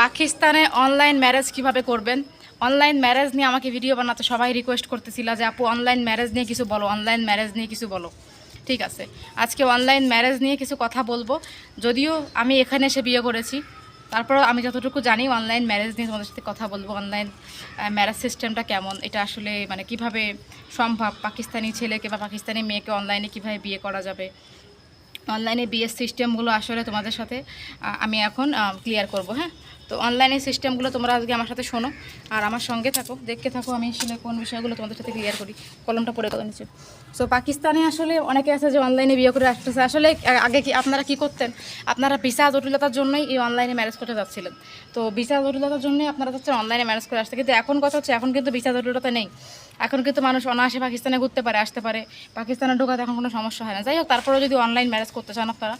পাকিস্তানে online marriage কীভাবে করবেন? অনলাইন ম্যারেজ নিয়ে আমাকে ভিডিও বানাতে সবাই রিকোয়েস্ট করতেছিল যে, আপু অনলাইন ম্যারেজ নিয়ে কিছু বলো অনলাইন ম্যারেজ নিয়ে কিছু বলো। ঠিক আছে। আজকে অনলাইন ম্যারেজ নিয়ে কিছু কথা বলব। যদিও আমি এখানে এসে বিয়ে করেছি তারপর আমি যতটুকু জানি অনলাইন ম্যারেজ নিয়ে তোমাদের সাথে কথা বলব অনলাইন ম্যারেজ সিস্টেমটা কেমন, এটা আসলে মানে কীভাবে সম্ভব? পাকিস্তানি ছেলেকে বা পাকিস্তানি মেয়েকে অনলাইনে কীভাবে বিয়ে করা যাবে? অনলাইনে বিএস সিস্টেমগুলো আসলে তোমাদের সাথে আমি এখন ক্লিয়ার করব হ্যাঁ? তো অনলাইনে সিস্টেমগুলো তোমরা আজকে আমার সাথে শোনো আর আমার সঙ্গে থাকো। দেখতে থাকো, আমি আসলে কোন বিষয়গুলো তোমাদের সাথে ক্লিয়ার করি। কলমটা পড়ে কথা নিচে। সো পাকিস্তানে আসলে অনেকে আছে যে অনলাইনে বিয়ে করে আসতেছে। আসলে আগে কি আপনারা কি করতেন? আপনারা ভিসা জটিলতার জন্যই এই অনলাইনে ম্যারেজ করতে যাচ্ছিলেন। তো ভিসা জটিলতার জন্যই আপনারা যাচ্ছেন অনলাইনে ম্যারেজ করে আসতে। কিন্তু এখন কথা হচ্ছে, এখন কিন্তু ভিসা জটিলতা নেই। এখন কিন্তু মানুষ অনায়াসে পাকিস্তানে ঘুরতে পারে, আসতে পারে। পাকিস্তানে ঢোকাতে এখন কোনো সমস্যা হয় না। যাই হোক, তারপরেও যদি অনলাইন ম্যারেজ করতে চান আপনারা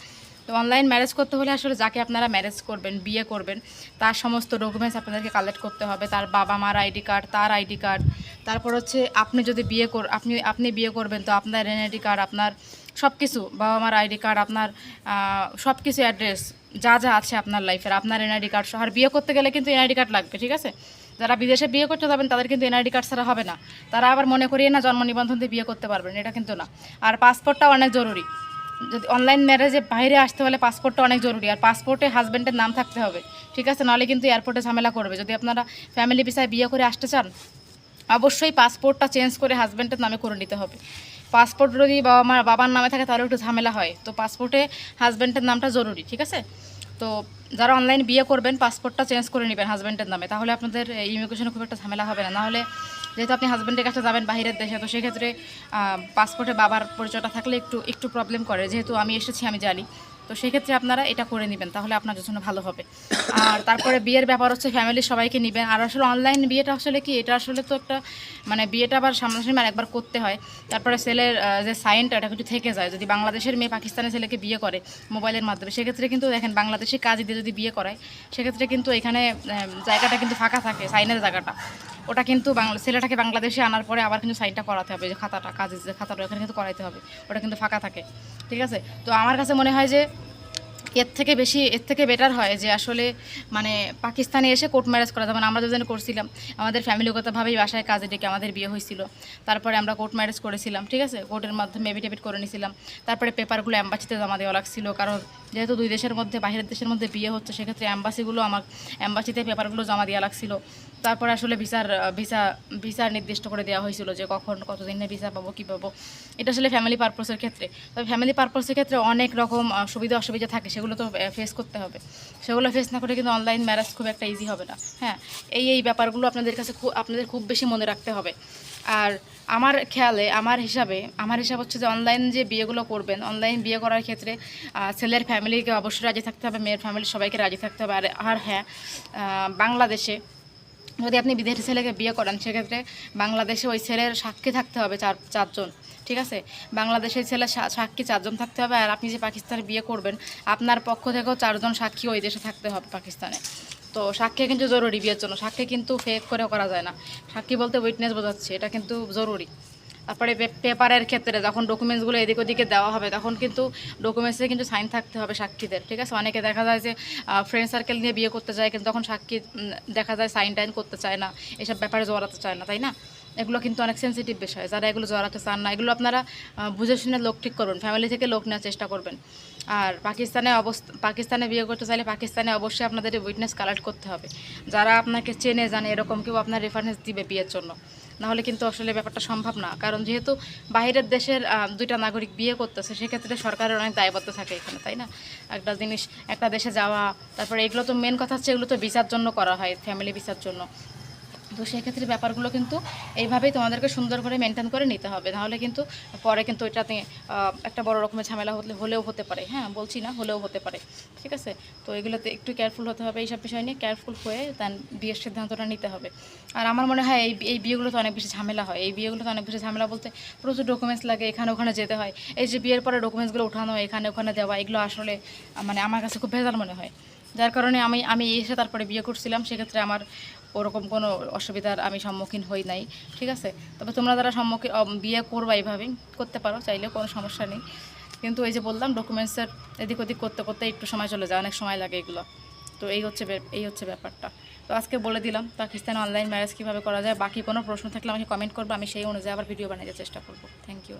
তো অনলাইন ম্যারেজ করতে হলে আসলে যাকে আপনারা ম্যারেজ করবেন, বিয়ে করবেন, তার সমস্ত ডকুমেন্টস আপনাদেরকে কালেক্ট করতে হবে। তার বাবা মার আইডি কার্ড তার আইডি কার্ড তারপর হচ্ছে আপনি যদি বিয়ে কর, আপনি আপনি বিয়ে করবেন তো আপনার এনআইডি কার্ড আপনার সব কিছু বাবা মার আইডি কার্ড আপনার সব কিছু অ্যাড্রেস যা যা আছে আপনার লাইফের আপনার এনআইডি কার্ড সহ। আর বিয়ে করতে গেলে কিন্তু এনআইডি কার্ড লাগবে, ঠিক আছে? যারা বিদেশে বিয়ে করতে যাবেন, তাদের কিন্তু এনআইডি কার্ড ছাড়া হবে না। তারা আবার মনে করিয়ে না জন্ম নিবন্ধন দিয়ে বিয়ে করতে পারবেন, এটা কিন্তু না। আর পাসপোর্টটাও অনেক জরুরি। যদি অনলাইন ম্যারেজে বাইরে আসতে হলে পাসপোর্টটা অনেক জরুরি। আর পাসপোর্টে হাজব্যান্ডের নাম থাকতে হবে। ঠিক আছে? নাহলে কিন্তু এয়ারপোর্টে ঝামেলা করবে। যদি আপনারা ফ্যামিলি বিষয়ে বিয়ে করে আসতে চান, অবশ্যই পাসপোর্টটা চেঞ্জ করে হাজব্যান্ডের নামে করে নিতে হবে। পাসপোর্ট যদি বাবা মা বাবার নামে থাকে, তাহলে একটু ঝামেলা হয়। তো পাসপোর্টে হাজব্যান্ডের নামটা জরুরি, ঠিক আছে? তো যারা অনলাইন বিয়ে করবেন পাসপোর্টটা চেঞ্জ করে নেবেন হাজব্যান্ডের নামে। তাহলে আপনাদের ইমিগ্রেশনে খুব একটা ঝামেলা হবে না। নাহলে যেহেতু আপনি হাজব্যান্ডের কাছে যাবেন বাইরের দেশে, তো সেক্ষেত্রে পাসপোর্টে বাবার পরিচয়টা থাকলে একটু একটু প্রবলেম করে। যেহেতু আমি এসেছি, আমি জানি। তো সেক্ষেত্রে আপনারা এটা করে নেবেন, তাহলে আপনার জন্য ভালো হবে। আর তারপরে বিয়ের ব্যাপার হচ্ছে ফ্যামিলির সবাইকে নেবেন। আর আসলে অনলাইন বিয়েটা আসলে কি, এটা আসলে তো একটা মানে বিয়েটা আবার সামনাসামনি আর একবার করতে হয়। তারপরে ছেলের যে সাইনটা এটা কিন্তু থেকে যায়। যদি বাংলাদেশের মেয়ে পাকিস্তানের ছেলেকে বিয়ে করে মোবাইলের মাধ্যমে, সেক্ষেত্রে কিন্তু দেখেন বাংলাদেশি কাজ দিয়ে যদি বিয়ে করায়, সেক্ষেত্রে কিন্তু এখানে জায়গাটা কিন্তু ফাঁকা থাকে সাইনের জায়গাটা। ওটা কিন্তু বাংলা ছেলেটাকে বাংলাদেশে আনার পরে আবার কিন্তু সাইনটা করাতে হবে, যে খাতাটা, কাজের যে খাতাটা, ওখানে কিন্তু করাইতে হবে। ওটা কিন্তু ফাঁকা থাকে। ঠিক আছে? তো আমার কাছে মনে হয় যে এর থেকে বেশি, এর থেকে বেটার হয় যে আসলে মানে পাকিস্তানে এসে কোর্ট ম্যারেজ করা। যেমন আমরা দুজন করছিলাম, আমাদের ফ্যামিলিগতভাবেই বাসায় কাজে ডেকে আমাদের বিয়ে হয়েছিল। তারপরে আমরা কোর্ট ম্যারেজ করেছিলাম, ঠিক আছে? কোর্টের মাধ্যমে এভিডেভিট করে নিয়েছিলাম। তারপরে পেপারগুলো অ্যাম্বাসিতে জমা দেওয়া লাগছিল, কারণ যেহেতু দুই দেশের মধ্যে বাইরের দেশের মধ্যে বিয়ে হচ্ছে, সেক্ষেত্রে অ্যাম্বাসিগুলো আমার অ্যাম্বাসিতে পেপারগুলো জমা দেওয়া লাগছিল। তারপরে আসলে ভিসার ভিসা ভিসা নির্দিষ্ট করে দেওয়া হয়েছিল যে কখন, কতদিনে ভিসা পাবো, কী পাবো। এটা আসলে ফ্যামিলি পারপোসের ক্ষেত্রে। তবে ফ্যামিলি পারপোসের ক্ষেত্রে অনেক রকম সুবিধা অসুবিধা থাকে, সেগুলো তো ফেস করতে হবে। সেগুলো ফেস না করে কিন্তু অনলাইন ম্যারেজ খুব একটা ইজি হবে না। হ্যাঁ এই এই ব্যাপারগুলো আপনাদের কাছে খুব আপনাদের খুব বেশি মনে রাখতে হবে। আর আমার খেয়ালে, আমার হিসাবে, আমার হিসাব হচ্ছে যে অনলাইন যে বিয়েগুলো করবেন অনলাইন বিয়ে করার ক্ষেত্রে ছেলের ফ্যামিলিকে অবশ্যই রাজি থাকতে হবে, মেয়ের ফ্যামিলি সবাইকে রাজি থাকতে হবে। আর আর হ্যাঁ বাংলাদেশে যদি আপনি বিদেশি ছেলেকে বিয়ে করেন, সেক্ষেত্রে বাংলাদেশে ওই ছেলের সাক্ষী থাকতে হবে চার চারজন, ঠিক আছে? বাংলাদেশের ছেলে সাক্ষী চারজন থাকতে হবে আর আপনি যে পাকিস্তানে বিয়ে করবেন, আপনার পক্ষ থেকেও চারজন সাক্ষী ওই দেশে থাকতে হবে পাকিস্তানে। তো সাক্ষী কিন্তু জরুরি বিয়ের জন্য, সাক্ষী কিন্তু ফেক করে করা যায় না। সাক্ষী বলতে উইটনেস বোঝাচ্ছে, এটা কিন্তু জরুরি। তারপরে পেপারের ক্ষেত্রে যখন ডকুমেন্টসগুলো এদিক ওদিকে দেওয়া হবে, তখন কিন্তু ডকুমেন্টসে কিন্তু সাইন থাকতে হবে সাক্ষীদের, ঠিক আছে? অনেকে দেখা যায় যে ফ্রেন্ড সার্কেল নিয়ে বিয়ে করতে চায় কিন্তু তখন সাক্ষী দেখা যায় সাইন টাইন করতে চায় না, এসব ব্যাপারে জড়াতে চায় না, তাই না? এগুলো কিন্তু অনেক সেন্সিটিভ বিষয়, যারা এগুলো জড়াতে চান না, এগুলো আপনারা বুঝে শুনে লোক ঠিক করবেন ফ্যামিলি থেকে লোক নেওয়ার চেষ্টা করবেন। আর পাকিস্তানে অবস্থা, পাকিস্তানে বিয়ে করতে চাইলে পাকিস্তানে অবশ্যই আপনাদের উইটনেস কালেক্ট করতে হবে। যারা আপনাকে চেনে, জানে, এরকম কেউ আপনার রেফারেন্স দিবে বিয়ের জন্য। নাহলে কিন্তু আসলে ব্যাপারটা সম্ভব না। কারণ যেহেতু বাইরের দেশের দুইটা নাগরিক বিয়ে করতেছে, সেক্ষেত্রে সরকারের অনেক দায়বদ্ধ থাকে এখানে, তাই না? একটা জিনিস, একটা দেশে যাওয়া, তারপরে এগুলো তো মেন কথা হচ্ছে, এগুলো তো বিচার জন্য করা হয় ফ্যামিলি বিচার জন্য। তো সেক্ষেত্রে ব্যাপারগুলো কিন্তু এইভাবেই তোমাদেরকে সুন্দর করে মেনটেন করে নিতে হবে। নাহলে কিন্তু পরে কিন্তু এটাতে একটা বড় রকমের ঝামেলা হলে, হলেও হতে পারে। হ্যাঁ বলছি না, হলেও হতে পারে। ঠিক আছে? তো এগুলোতে একটু কেয়ারফুল হতে হবে এইসব বিষয় নিয়ে কেয়ারফুল হয়ে দেন বিয়ের সিদ্ধান্তটা নিতে হবে। আর আমার মনে হয় এই এই বিয়েগুলোতে অনেক বেশি ঝামেলা হয়। এই বিয়েগুলোতে অনেক বেশি ঝামেলা বলতে প্রচুর ডকুমেন্টস লাগে, এখানে ওখানে যেতে হয়। এই যে বিয়ের পরে ডকুমেন্টসগুলো উঠানো এখানে ওখানে দেওয়া, এগুলো আসলে মানে আমার কাছে খুব ভেজাল মনে হয়। যার কারণে আমি আমি এসে তারপরে বিয়ে করছিলাম, সেক্ষেত্রে আমার ওরকম কোনো অসুবিধার আমি সম্মুখীন হই নাই, ঠিক আছে? তবে তোমরা যারা সম্মুখীন বিয়ে করবা এইভাবেই করতে পারো, চাইলেও কোনো সমস্যা নেই। কিন্তু এই যে বললাম ডকুমেন্টসের এদিক ওদিক করতে করতে একটু সময় চলে যায়, অনেক সময় লাগে এগুলো। তো এই হচ্ছে এই হচ্ছে ব্যাপারটা। তো আজকে বলে দিলাম, পাকিস্তানে অনলাইন ম্যারেজ কীভাবে করা যায়, বাকি কোনো প্রশ্ন থাকলে আমাকে কমেন্ট করবে, আমি সেই অনুযায়ী আবার ভিডিও বানাতে চেষ্টা করব। Thank you